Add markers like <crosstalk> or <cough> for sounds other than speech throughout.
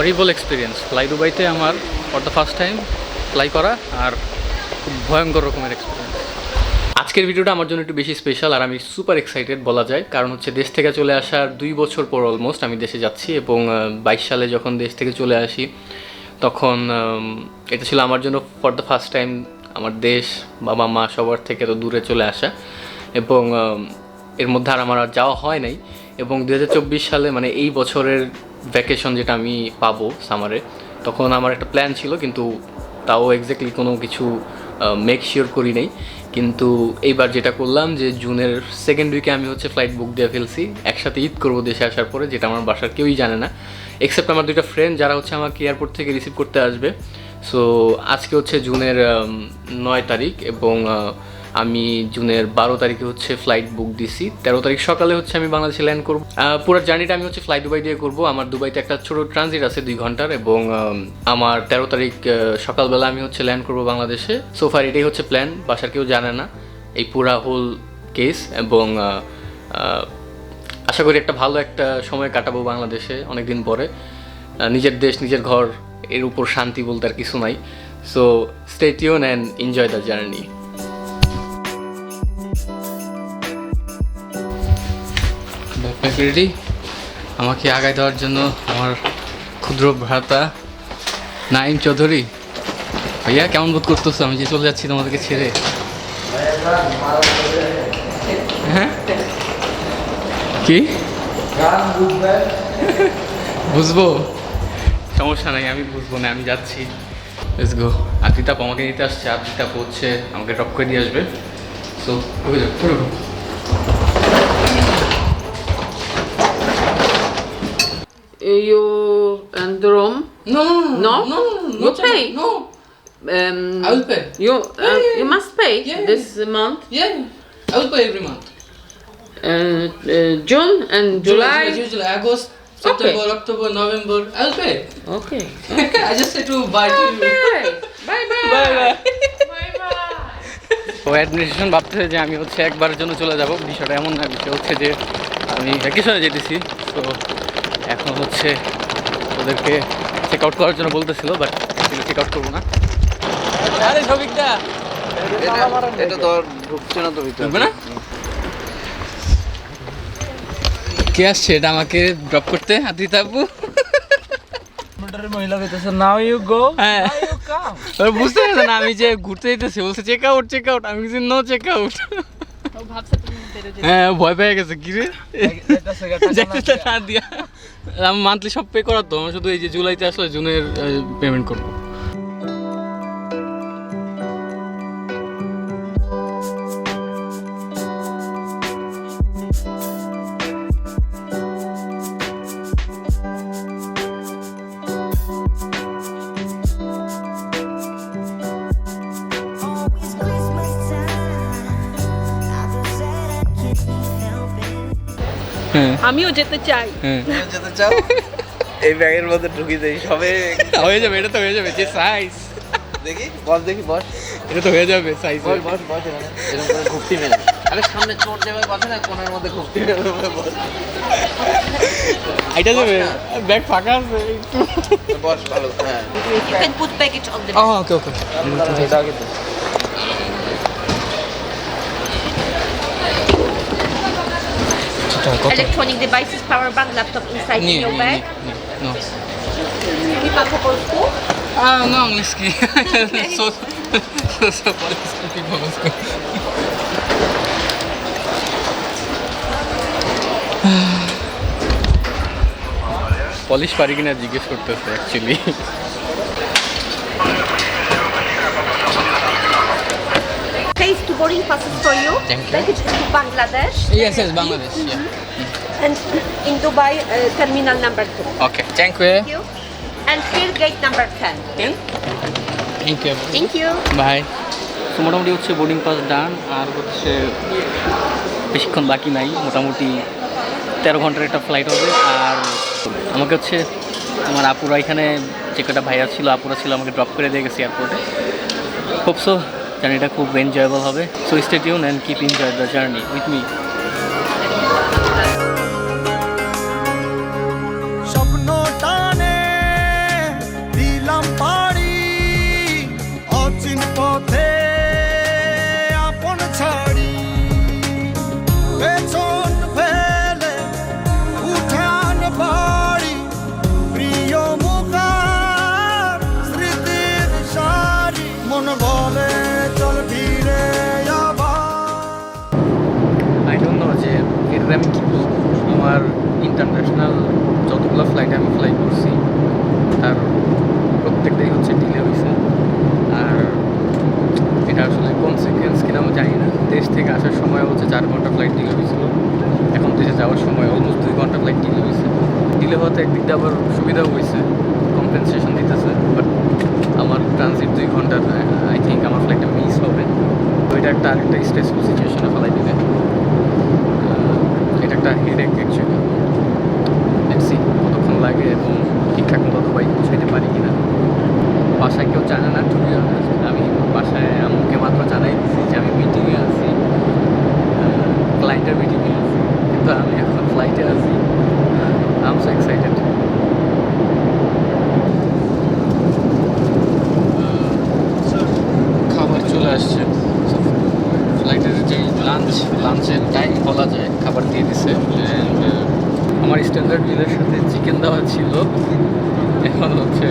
হরিবল experience fly দুবাইতে আমার for the first time fly করা আর খুব ভয়ঙ্কর রকমের এক্সপিরিয়েন্স আজকের ভিডিওটা আমার জন্য একটু বেশি স্পেশাল আর আমি সুপার এক্সাইটেড বলা যায়। কারণ হচ্ছে দেশ থেকে চলে আসার দুই বছর পর অলমোস্ট আমি দেশে যাচ্ছি এবং বাইশ সালে যখন দেশ থেকে চলে আসি, তখন এটা ছিল আমার জন্য ফর দ্য ফার্স্ট টাইম আমার দেশ বাবা, মা সবার থেকে তো দূরে চলে আসা। এবং এর মধ্যে আর আমার আর যাওয়া হয় নাই। এবং দু হাজার চব্বিশ সালে মানে এই বছরের ভ্যাকেশন যেটা আমি পাবো সামারে তখন আমার একটা প্ল্যান ছিল, কিন্তু তাও এক্স্যাক্টলি কোনো কিছু মেক শিওর করি নাই। কিন্তু এইবার যেটা করলাম যে জুনের সেকেন্ড উইকে আমি হচ্ছে ফ্লাইট বুক দিয়ে ফেলছি। একসাথে ঈদ করব দেশে আসার পরে, যেটা আমার বাসার কেউই জানে না। এক্সেপ্ট আমার দুইটা ফ্রেন্ড যারা হচ্ছে আমাকে এয়ারপোর্ট থেকে রিসিভ করতে আসবে। সো আজকে হচ্ছে জুনের নয় তারিখ এবং আমি জুনের বারো তারিখে হচ্ছে ফ্লাইট বুক দিছি। তেরো তারিখ সকালে হচ্ছে আমি বাংলাদেশে ল্যান্ড করব। পুরো জার্নিটা আমি হচ্ছে ফ্লাই দুবাই দিয়ে করব। আমার দুবাইতে একটা ছোট ট্রানজিট আছে দুই ঘণ্টার এবং আমার তেরো তারিখ সকালবেলা আমি হচ্ছে ল্যান্ড করব বাংলাদেশে। সোফার এটাই হচ্ছে প্ল্যান বাসার কেউ জানে না। এই পুরা হোল কেস এবং আশা করি একটা ভালো একটা সময় কাটাবো বাংলাদেশে অনেকদিন পরে। নিজের দেশ, নিজের ঘর, এর উপর শান্তি বলতে আর কিছু নাই। So stay tune and enjoy the journey ready আমাকে আগায় দেওয়ার জন্য আমার ক্ষুদ্র ভ্রাতা নাইম চৌধুরী। ভাইয়া, কেমন বোধ করতেছো? আমি যে চলে যাচ্ছি তোমাদেরকে ছেড়ে। হ্যাঁ? কি? বুঝব। সমস্যা নাই, আমি বুঝব না, আমি যাচ্ছি। লেটস গো আদিতাপ আমাকে নিতে আসছে, আদিতাপ হচ্ছে আমাকে ড্রপ করে দিয়ে আসবে। সো ওকে যাও চলো You and Rome. No, No? no, You pay? No, Um, I will pay. You uh, Yeah, yeah, you must pay Yeah, this month. Yeah, I will pay every month. Uh, uh, June and July. usually August, September, okay. October, November. I will pay. Okay. okay. I just say to buy to you. Okay. bye bye. Bye bye. Bye bye. ও administration ভাবতেছে যে আমি হচ্ছে একবারের জন্য চলে যাব বিষয়টা এমন না বিষয় হচ্ছে যে আমি ভ্যাকেশনে যেতেছি তো হচ্ছে ওদেরকে চেক আউট করার জন্য বলতেছিল বাট চেক আউট করব না। আরে সবিকটা এটা তো ঢুকছে না তো ভিতরে। না? কে আসছে? এটা আমাকে ড্রপ করতে আদিত আপু? মহিলা কইতেছে নাও ইউ গো হ্যাঁ। বুঝতে পারছে না আমি যে ঘুরতে যেতেছি বলছে চেক আউট চেক আউট আমি কিছু নো চেক আউট হ্যাঁ ভয় পেয়ে গেছে কি রে? না দিয়া। আমি মান্থলি সব পে করার তো, আমি শুধু এই যে জুলাইতে আসলে জুনের পেমেন্ট করব। আমিও যেতে চাই। হ্যাঁ। যেতে চাও? এই ব্যাগের মধ্যে ঢুকি দেই সবে হয়ে যাবে এটা তো হয়ে যাবে যে সাইজ দেখি বস দেখি বস এটা তো হয়ে যাবে সাইজ বস বস বস এরকম করে ঘুরতি মেরে। আরে সামনে চোর যাবে কথা না কোনার মধ্যে ঘুরতি মেরে বস এটা যাবে ব্যাগ ফাঁকা আছে একটু। বস ভালো হ্যাঁ। You can put package on the ওকে ওকে এটা আগে তো electronic devices, power bank, laptop inside Nie, in nie, your nie, bag. nie, no. Mówi pan po polsku? A, no angielski. so, so, so polski po polsku. Polish পারি কিনা জিজ্ঞেস করতেছে actually Case to boarding passes for you. Thank you. Package into Bangladesh. Yes yes Bangladesh And in Dubai, uh, terminal number two. Thank you Thank you. And here, gate number 10. Thank you Thank you. Bye তো মোটামুটি হচ্ছে boarding pass ডান আর হচ্ছে বেশিক্ষণ বাকি নাই। মোটামুটি তেরো ঘণ্টার একটা ফ্লাইট হবে। আর আমাকে হচ্ছে আমার আপুরা এখানে যে কটা ভাইয়া ছিল আপুরা ছিল আমাকে ড্রপ করে দিয়ে গেছে এয়ারপোর্টে হোপসো জার্নিটা খুব এনজয়েবল হবে। So stay tune and keep enjoy the journey with me কঠিন পথে আপন ছাড়ি। পেছন ফেলে উঠান বাড়ি প্রিয় মুখার স্মৃতির সারি। মন বলে, চল ফিরে আই যে আমি কি আমার ইন্টারন্যাশনাল যতগুলো ফ্লাইটে আমি ফ্লাই করছি, তার প্রত্যেকটাই হচ্ছে ডিলে হয়েছে কনসিকুয়েন্স কিনা আমি জানি না। দেশ থেকে আসার সময় হচ্ছে চার ঘণ্টা ফ্লাইট ডিলে হয়েছিল। এখন দেশে যাওয়ার সময় অলমোস্ট দুই ঘণ্টা ফ্লাইট ডিলে হয়েছে। ডিলে হওয়াতে একদিক দিয়ে আবার সুবিধাও হয়েছে কম্পেনসেশন দিতেছে বাট আমার ট্রানজিট দুই ঘণ্টার আই থিঙ্ক আমার ফ্লাইটটা মিস হবে। তো এটা একটা আরেকটা স্ট্রেসফুল সিচুয়েশনে ফেলাই দিবে। এটা একটা হেডেক অ্যাকচুয়ালি দেখছি কতক্ষণ লাগে এবং ঠিকঠাক মতো দুবাই পৌঁছাইতে পারি কিনা। বাসায় কেউ জানে না আমি বাসায় আমাকে মাত্র জানাই দিচ্ছি যে আমি মিটিংয়ে আছি ক্লায়েন্টের মিটিংয়ে আছি। কিন্তু আমি এখন ফ্লাইটে আছি। আম সো এক্সাইটেড খাবার চলে আসছে ফ্লাইটের যে লাঞ্চ লাঞ্চের টাইম বলা যায় খাবার দিয়ে দিছে And, uh, আমার স্ট্যান্ডার্ড মিলের সাথে চিকেন দেওয়া ছিল এখন হচ্ছে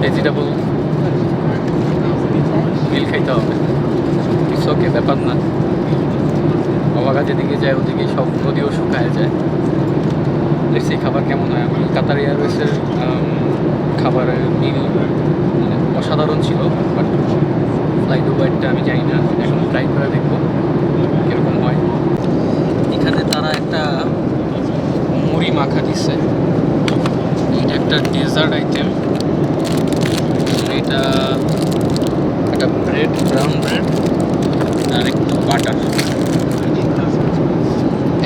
ভেজিটেবল মিল খাইতে হবে ব্যাপার না? বাবাগা যেদিকে যায়, ওদিকে সব নদীও শুকায় যায়। দেখছি খাবার কেমন হয়? আমি কাতার এয়ারওয়েজের খাবারের মিল মানে অসাধারণ ছিল বাট ফ্লাই দুবাইটা আমি জানি না। এখন ট্রাই করে দেখব, কীরকম হয়। এখানে তারা একটা মুড়ি মাখা দিচ্ছে এটা একটা ডেজার্ট আইটেম এটা একটা ব্রেড ব্রাউন ব্রেড আর একটু বাটার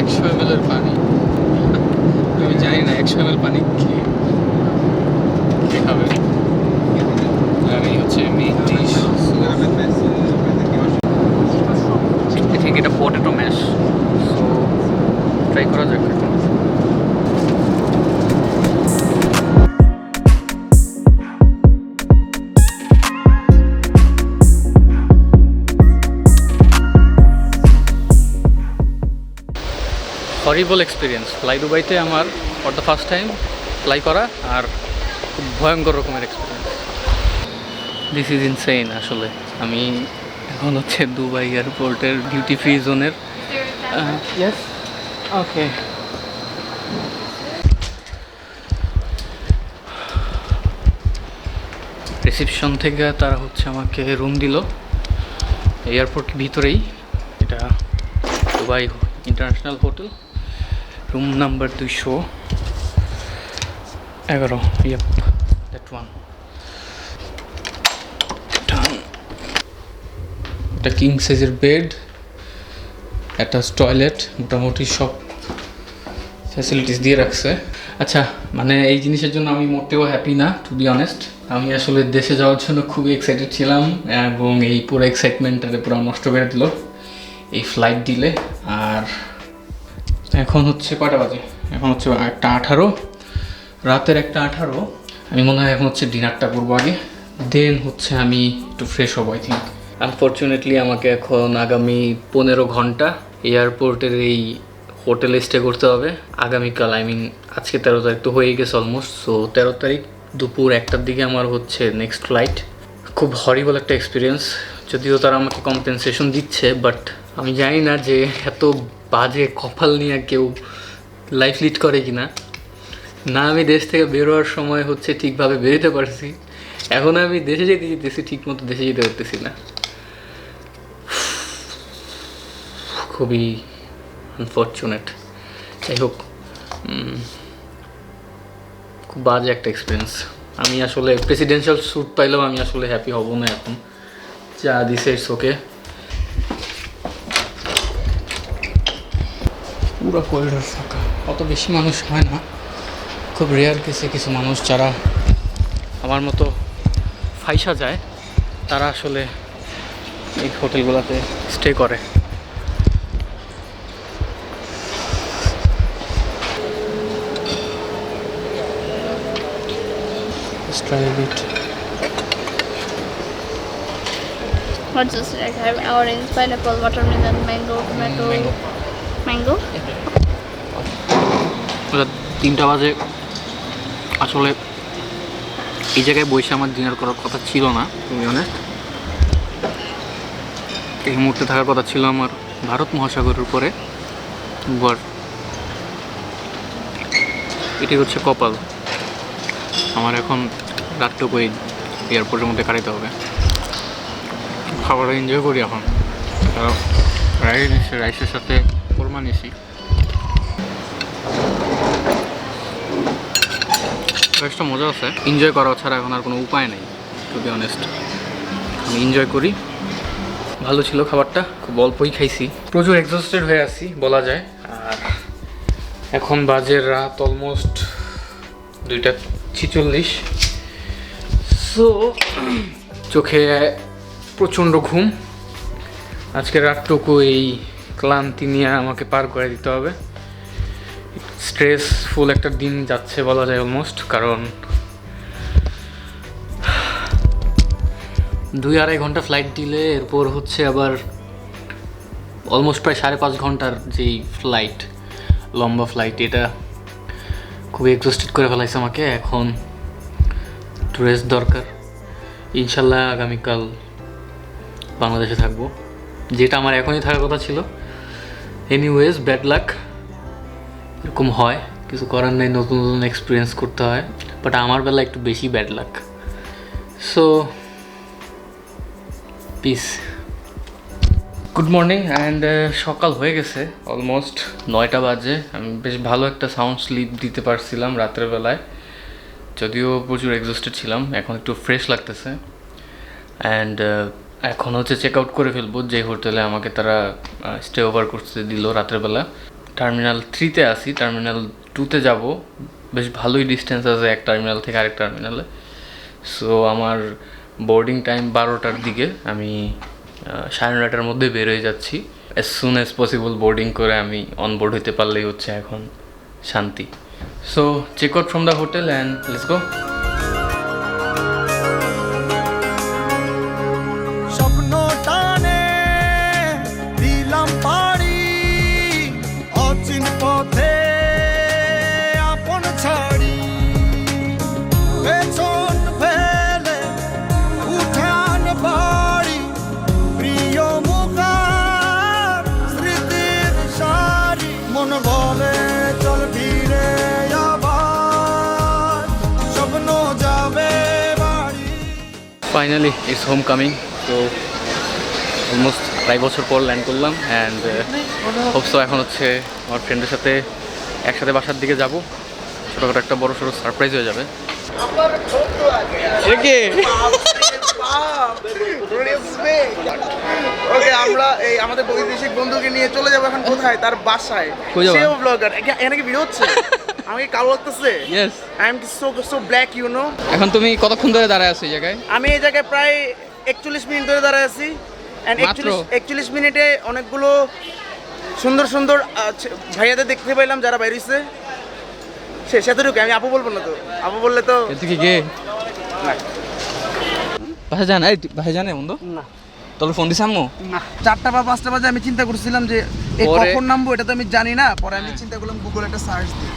একশো এম এর পানি। আমি জানি না একশো এম পানি খেয়ে কে খাবে। আর এই হচ্ছে মিট ডিশ আই থিঙ্ক এটা potato mash horrible experience fly দুবাইতে আমার for the first time fly করা আর খুব ভয়ঙ্কর রকমের এক্সপিরিয়েন্স দিস ইজ ইনসেইন আসলে। আমি এখন হচ্ছে দুবাই এয়ারপোর্টের ডিউটি ফ্রি জোনের ইয়েস ওকে রিসিপশন থেকে তারা হচ্ছে আমাকে রুম দিল। এয়ারপোর্টের ভিতরেই। এটা Dubai international hotel room number দুইশো এগারো ইয়াপ দ্যাট ওয়ান একটা কিং সাইজের বেড একটা টয়লেট মোটামুটি সব ফ্যাসিলিটিস দিয়ে রাখছে। আচ্ছা মানে এই জিনিসের জন্য আমি মোটেও হ্যাপি না টু বি অনেস্ট আমি আসলে দেশে যাওয়ার জন্য খুবই এক্সাইটেড ছিলাম, এবং এই পুরো এক্সাইটমেন্টটাকে পুরো নষ্ট করে দিল। এই ফ্লাইট দিলে আর এখন হচ্ছে কয়টা বাজে? এখন হচ্ছে একটা আঠারো। রাতের একটা আঠারো। আমি মনে হয় এখন হচ্ছে ডিনারটা করব আগে। দেন হচ্ছে আমি একটু ফ্রেশ হব আই থিঙ্ক আনফর্চুনেটলি আমাকে এখন আগামী পনেরো ঘণ্টা এয়ারপোর্টের এই হোটেলে স্টে করতে হবে। আগামীকাল আই মিন আজকে তেরো তারিখ তো হয়ে গেছে অলমোস্ট সো তেরো তারিখ দুপুর একটার দিকে আমার হচ্ছে নেক্সট ফ্লাইট খুব হরিবল একটা এক্সপিরিয়েন্স যদিও তারা আমাকে কম্পেনসেশন দিচ্ছে বাট আমি জানি না যে এত বাজে কপাল নিয়ে কেউ লাইফ লিড করে কি না না আমি দেশ থেকে বেরোয়ার সময় হচ্ছে ঠিকভাবে বেরোতে পারছি। এখন আমি দেশে যেতে যেতেছি ঠিক মতো দেশে যেতে পারতেছি না। খুবই আনফর্চুনেট যাই হোক খুব বাজে একটা এক্সপিরিয়েন্স আমি আসলে প্রেসিডেন্সিয়াল স্যুট পাইলেও আমি আসলে হ্যাপি হব না এখন। যা দিছে ইটস ওকে পুরো করিডোর ফাঁকা অত বেশি মানুষ হয় না খুব রেয়ার কেসে কিছু মানুষ যারা আমার মতো ফাইসা যায় তারা আসলে এই হোটেলগুলোতে স্টে করে What's this? I have orange, pineapple, watermelon, mango, tomato. Mango. Mango. mango. তিনটা বাজে। আসলে এই জায়গায় বসে আমার ডিনার করার কথা ছিল না তুমি এই মুহূর্তে থাকার কথা ছিল আমার ভারত মহাসাগরের উপরে এটি হচ্ছে কপাল। আমার এখন রাতটুকু এই এয়ারপোর্টের মধ্যে কাটাইতে হবে। খাবারটা এনজয় করি এখন। রাইস রাইসের সাথে নিছি। রাইসটা মজা আছে। এনজয় করা ছাড়া এখন আর কোনো উপায় নেই টু বি অনেস্ট আমি এনজয় করি। ভালো ছিল খাবারটা, খুব অল্পই খাইছি। প্রচুর এক্সস্টেড হয়ে আছি, বলা যায়। আর এখন বাজে রাত অলমোস্ট দুইটা ছিচল্লিশ। সো <clears throat> চোখে প্রচণ্ড ঘুম। আজকে রাতটুকু এই ক্লান্তি নিয়ে আমাকে পার করে দিতে হবে। স্ট্রেসফুল একটা দিন যাচ্ছে বলা যায় অলমোস্ট কারণ দুই আড়াই ঘণ্টা ফ্লাইট দিলে এরপর হচ্ছে আবার অলমোস্ট প্রায় সাড়ে পাঁচ ঘণ্টার যেই ফ্লাইট লম্বা ফ্লাইট এটা খুবই এক্সস্টেড করে ফেলাইছে আমাকে। এখন একটু দরকার। ইনশাল্লাহ আগামীকাল বাংলাদেশে থাকব। যেটা আমার এখনই থাকার কথা ছিল। এনিওয়েজ ব্যাড লাক এরকম হয়, কিছু করার নেই, নতুন নতুন এক্সপিরিয়েন্স করতে হয় বাট আমার বেলা একটু বেশি bad luck so peace good morning and সকাল হয়ে গেছে অলমোস্ট নয়টা বাজে। আমি বেশ ভালো একটা সাউন্ড স্লিপ দিতে পারছিলাম রাতের বেলায়। যদিও প্রচুর এক্সস্টেড ছিলাম, এখন একটু ফ্রেশ লাগতেছে। অ্যান্ড এখন হচ্ছে চেক আউট করে ফেলব, যে হোটেলে আমাকে তারা স্টে ওভার করতে দিল রাতের বেলা। টার্মিনাল থ্রিতে আসি টার্মিনাল টুতে যাব। বেশ ভালোই ডিস্টেন্স আছে এক টার্মিনাল থেকে আরেক টার্মিনালে সো আমার বোর্ডিং টাইম বারোটার দিকে। আমি সাড়ে নটার মধ্যে বের হয়ে যাচ্ছি। As soon as possible boarding করে আমি অন বোর্ড হইতে পারলেই হচ্ছে এখন শান্তি। So check out from the hotel and let's go finally it's home coming তো অলমোস্ট আড়াই বছর পর ল্যান্ড করলাম অ্যান্ড হোপসো এখন হচ্ছে আমার ফ্রেন্ডের সাথে একসাথে বাসার দিকে যাব। ছোটোখাটো একটা বড় সড়ো সারপ্রাইজ হয়ে যাবে। ওকে আমরা এই আমাদের বৈদেশিক বন্ধুকে নিয়ে চলে যাব এখন কোথায়? তার বাসায়? সেও ব্লগার এখানে কি ভিডিও হচ্ছে? আমাকে কালো লাগতেছে? Yes I am so so black you know এখন তুমি কতক্ষণ ধরে দাঁড়ায় আছো এই জায়গায়? আমি এই জায়গায় প্রায় একচল্লিশ মিনিট ধরে দাঁড়ায় আছি। অ্যান্ড? একচল্লিশ মিনিটে অনেকগুলো সুন্দর সুন্দর ভাইয়াদের দেখতে পাইলাম যারা বাইরেছে সে সেতুটুকু আমি আপু বলব না তো। আপু বললে তো কি? গে বাসা জান বাসা জানে বন্ধু। না। তোর ফোন দিস আম্মু? না। চারটা বা পাঁচটা বাজে আমি চিন্তা করছিলাম যে এই কখন নামবো এটা তো আমি জানি না পরে আমি চিন্তা করলাম গুগল একটা সার্চ দিই।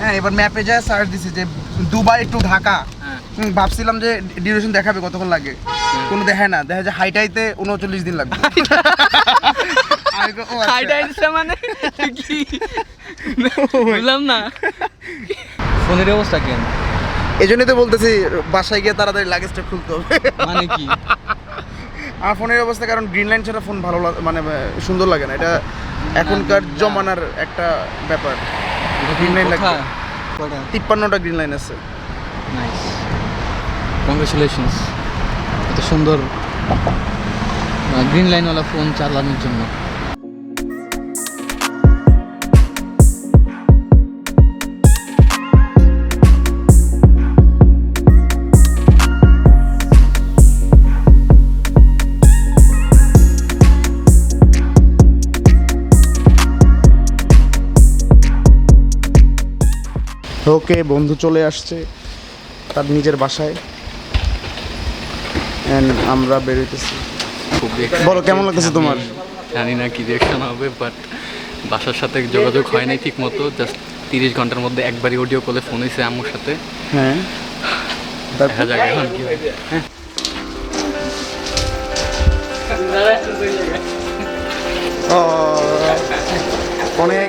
হ্যাঁ এবার ম্যাপে যায় সার্চ দিছি যে দুবাই টু ঢাকা। হ্যাঁ। ভাবছিলাম যে ডিউরেশন দেখাবে কতক্ষণ লাগে। কোনো দেখায় না দেখা যায় হাইটাইতে উনচল্লিশ দিন লাগবে। আচ্ছা। মানে? কি? বুঝলাম না। ফোনের অবস্থা কেন এই জন্যই তো বলতেছি বাসায় গিয়ে তাড়াতাড়ি লাগেজটা খুলতে হবে। মানে কি? আমার ফোনের অবস্থা কারণ গ্রিন লাইন ছাড়া ফোন ভালো লাগ- মানে সুন্দর লাগে না। এটা এখনকার জমানার একটা ব্যাপার। গ্রিন লাইন লাগবে। তিপ্পান্নটা গ্রিন লাইন আছে। নাইস কংগ্রেচুলেশনস এত সুন্দর গ্রিন লাইনওয়ালা ফোন চালানোর জন্য। ওকে বন্ধু চলে আসছে তার নিজের বাসায়। And আমরা বেরোইতেছি। খুব বলো, কেমন লাগতেছে তোমার? জানি না কি রিয়াকশন হবে বাট বাসার সাথে যোগাযোগ হয় নাই ঠিক মতো জাস্ট তিরিশ ঘণ্টার মধ্যে একবারই অডিও কলে ফোন হয়েছে আম্মুর সাথে। হ্যাঁ। দেখা যাক এখন কি হ্যাঁ। অনেক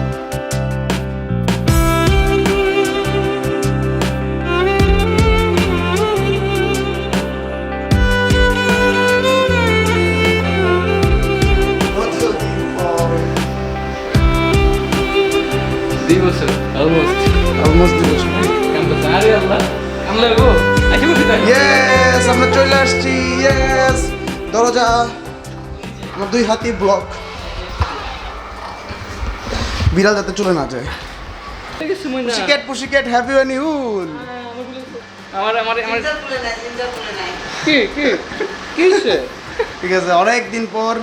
দুই বছর অলমোস্ট অলমোস্ট দুই বছর আরে আল্লাহ আমরা গো আশা করছি ইয়েস আমরা চলে আসছি ইয়েস দরজা আমার দুই হাতি ব্লক বিড়াল যাতে চলে না যায়। Pussycat pussycat have you any wool আমার আমার আমার কি কি? কি ঠিক আছে অনেক দিন পর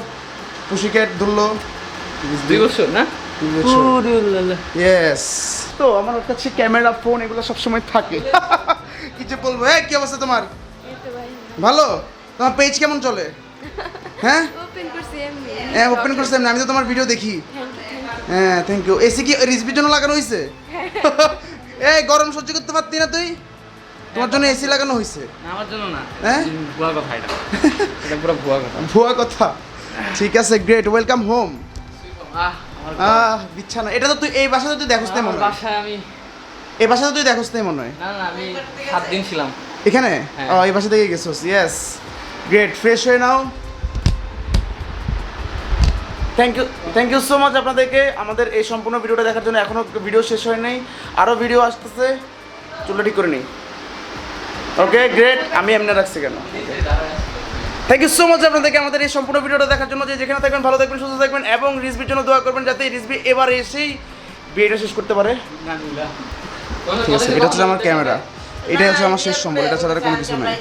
পুশিকেট ধরলো। দুই বছর না? ইয়েস তো আমার কাছে ক্যামেরা ফোন এগুলো সবসময় থাকে। <laughs> কিছু বলব? হ্যাঁ কি অবস্থা তোমার? ভালো? তোমার পেজ কেমন চলে? <laughs> হ্যাঁ? ওপেন করছি এমনি। হ্যাঁ ওপেন করছি আমি আমি তো তোমার ভিডিও দেখি। হ্যাঁ থ্যাংক ইউ এসি কি রিসবির জন্য লাগানো হয়েছে <laughs> এই গরম সহ্য করতে পারতি না তুই? তোমার জন্য এসি লাগানো হয়েছে আমার জন্য না। হ্যাঁ? ভুয়া কথা এটা। এটা পুরো ভুয়া কথা। ভুয়া কথা। ঠিক আছে great welcome home ah ah বিছানা। এটা তো তুই এই বাসাতে তুই দেখোস না মনে হয়। বাসায় আমি এই বাসাতে তুই দেখোস না মনে হয়। না না আমি সাত দিন ছিলাম। এখানে? হ্যাঁ। ও এই বাসা থেকে গেছোস। ইয়েস গ্রেট ফ্রেশ হয়ে নাও। Thank you thank you so much আপনাদেরকে। আমাদের এই সম্পূর্ণ ভিডিওটা দেখার জন্য এখনও ভিডিও শেষ হয় নাই। আরও ভিডিও আসতেছে। চুলটা ঠিক করে নিই। ওকে গ্রেট আমি এমনি রাখছি কেন? থ্যাংক ইউ সো মাচ আপনাদেরকে আমাদের এই সম্পূর্ণ ভিডিওটা দেখার জন্য যে যেখানে থাকবেন, ভালো থাকবেন, সুস্থ থাকবেন এবং রিসবির জন্য দোয়া করবেন যাতে রিসবি এবার এসেই বিয়েটা শেষ করতে পারে। ঠিক আছে, এটা হচ্ছে আমার ক্যামেরা। এটাই হচ্ছে আমার শেষ সম্বল, এটা ছাড়া কোনো কিছু নাই।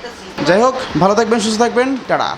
যাই হোক, ভালো থাকবেন, সুস্থ থাকবেন, টাটা।